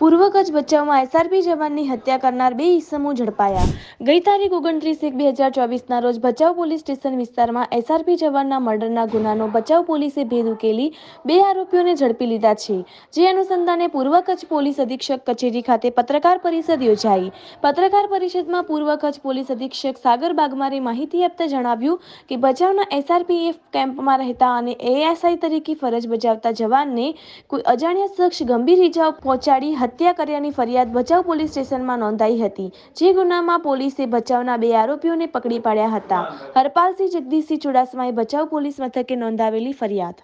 પૂર્વ કચ્છ બચાવમાં એસઆરપી જવાનની હત્યા કરનાર બે ઈસમો ઝડપાયા. ગઈ તારીખ ઓગણત્રીસ એક બે હજાર ચોવીસના રોજ ભચાઉ પોલીસ સ્ટેશન વિસ્તારમાં એસઆરપી જવાનના મર્ડરના ગુનાનો ભચાઉ પોલીસે ભેદ ઉકેલી બે આરોપીઓને ઝડપી લીધા છે. જે અનુસંધાને પૂર્વ કચ્છ પોલીસ અધિક્ષક કચેરી ખાતે પત્રકાર પરિષદ યોજાઈ. પત્રકાર પરિષદમાં પૂર્વ કચ્છ પોલીસ અધિક્ષક સાગર બાગમારે માહિતી આપતા જણાવ્યું કે ભચાઉના એસઆરપીએફ કેમ્પમાં રહેતા અને એએસઆઈ તરીકે ફરજ બજાવતા જવાનને કોઈ અજાણ્યા શખ્સ ગંભીર ઇજાઓ પહોંચાડી હત્યા કર્યાની ફરિયાદ ભચાઉ પોલીસ સ્ટેશનમાં નોંધાઈ હતી, જે ગુનામાં પોલીસે ભચાઉના બે આરોપીઓને પકડી પાડ્યા હતા. હરપાલસિંહ, જગદીશસિંહ ચુડાસમાએ ભચાઉ પોલીસ મથકે નોંધાવેલી ફરિયાદ.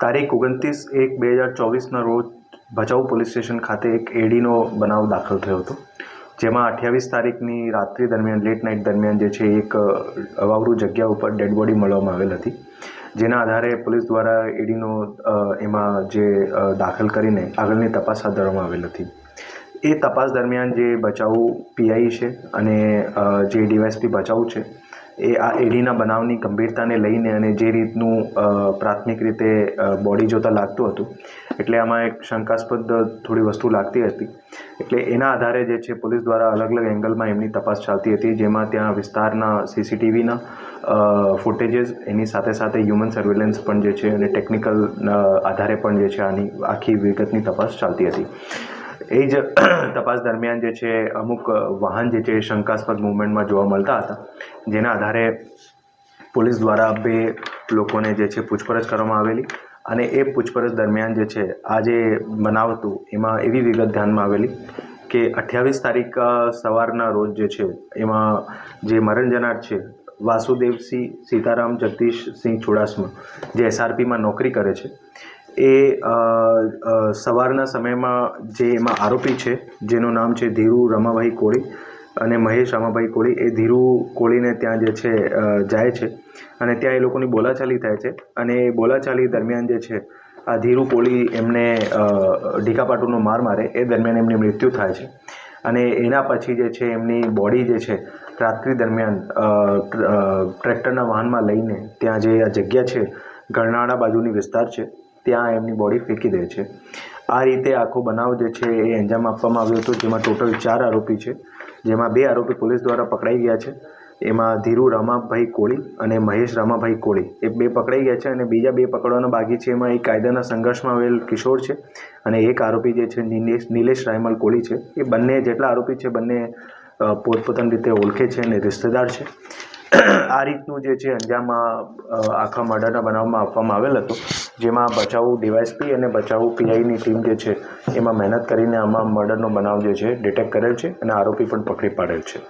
તારીખ ઓગણત્રીસ એક બે હજાર ચોવીસના રોજ ભચાઉ પોલીસ સ્ટેશન ખાતે એક એડીનો બનાવ દાખલ થયો હતો, જેમાં અઠ્યાવીસ તારીખની રાત્રિ દરમિયાન, લેટ નાઇટ દરમિયાન જે છે એક અવાવરું જગ્યા ઉપર ડેડ બોડી મળવામાં આવેલ હતી. જેના આધારે પોલીસ દ્વારા એડીનો એમાં જે દાખલ કરીને આગળની તપાસ હાથ ધરવામાં આવેલ હતી. એ તપાસ દરમિયાન જે બચાવ પીઆઈ છે અને જે ડીવાયસપી બચાવ છે એ આ એડીના બનાવની ગંભીરતાને લઈને અને જે રીતનું પ્રાથમિક રીતે બોડી જોતાં લાગતું હતું, એટલે આમાં એક શંકાસ્પદ થોડી વસ્તુ લાગતી હતી. એટલે એના આધારે જે છે, પોલીસ દ્વારા અલગ અલગ એંગલમાં એમની તપાસ ચાલતી હતી, જેમાં ત્યાં વિસ્તારના સીસીટીવીના ફૂટેજીસ એની સાથે સાથે હ્યુમન સર્વેલન્સ પણ જે છે, અને ટેકનિકલ આધારે પણ જે છે, આની આખી વિગતની તપાસ ચાલતી હતી. એ જ તપાસ દરમિયાન જે છે, અમુક વાહન જે છે, શંકાસ્પદ મુવમેન્ટમાં જોવા મળતા હતા. જેના આધારે પોલીસ દ્વારા બે લોકોને જે છે, પૂછપરછ કરવામાં આવેલી અને એ પૂછપરછ દરમિયાન જે છે, આ જે બનાવ હતું, એમાં એવી વિગત ધ્યાનમાં આવેલી કે અઠ્યાવીસ તારીખ સવારના રોજ જે છે, એમાં જે મરણ જનાર છે, વાસુદેવસિંહ સીતારામ જગદીશસિંહ ચુડાસમા, જે એસઆરપીમાં નોકરી કરે છે એ સવારના સમયમાં જે એમાં આરોપી છે, જેનું નામ છે ધીરુ રમાભાઈ કોળી અને મહેશ રમાભાઈ કોળી, એ ધીરુ કોળીને ત્યાં જે છે જાય છે અને ત્યાં એ લોકોની બોલાચાલી થાય છે અને એ બોલાચાલી દરમિયાન જે છે, આ ધીરુ કોળી એમને ઢીકાપાટુનો માર મારે, એ દરમિયાન એમને મૃત્યુ થાય છે અને એના પછી જે છે, એમની બોડી જે છે, રાત્રિ દરમિયાન ટ્રેક્ટરના વાહનમાં લઈને ત્યાં જે આ જગ્યા છે, ગરનાળા બાજુની વિસ્તાર છે ત્યાં એમની બોડી ફેંકી દે છે. આ રીતે આખો બનાવ જે છે એ અંજામ આપવામાં આવ્યો હતો, જેમાં ટોટલ ચાર આરોપી છે. જેમાં બે આરોપી પોલીસ દ્વારા પકડાઈ ગયા છે. એમાં ધીરુ રામાભાઈ કોળી અને મહેશ રામાભાઈ કોળી. એ બે પકડાઈ ગયા છે અને બીજા બે પકડવાના બાકી છે. એમાં એક કાયદાના સંઘર્ષમાં આવેલ કિશોર છે અને એક આરોપી જે છે નિલેશ નિલેશ રાયમલ કોળી છે. એ બંને જેટલા આરોપી છે, બંને પોતપોતાની રીતે ઓળખે છે અને રિશ્તેદાર છે. આ રીતનું જે છે અંજામ આખા મર્ડરના બનાવમાં આપવામાં આવેલ હતો. જેમાં બચાવ ડીવાયસપી અને બચાવ પીઆઈની ટીમ જે છે, એમાં મહેનત કરીને આમાં મર્ડરનો બનાવ જે છે, ડિટેક્ટ કરેલ છે અને આરોપી પણ પકડી પાડેલ છે.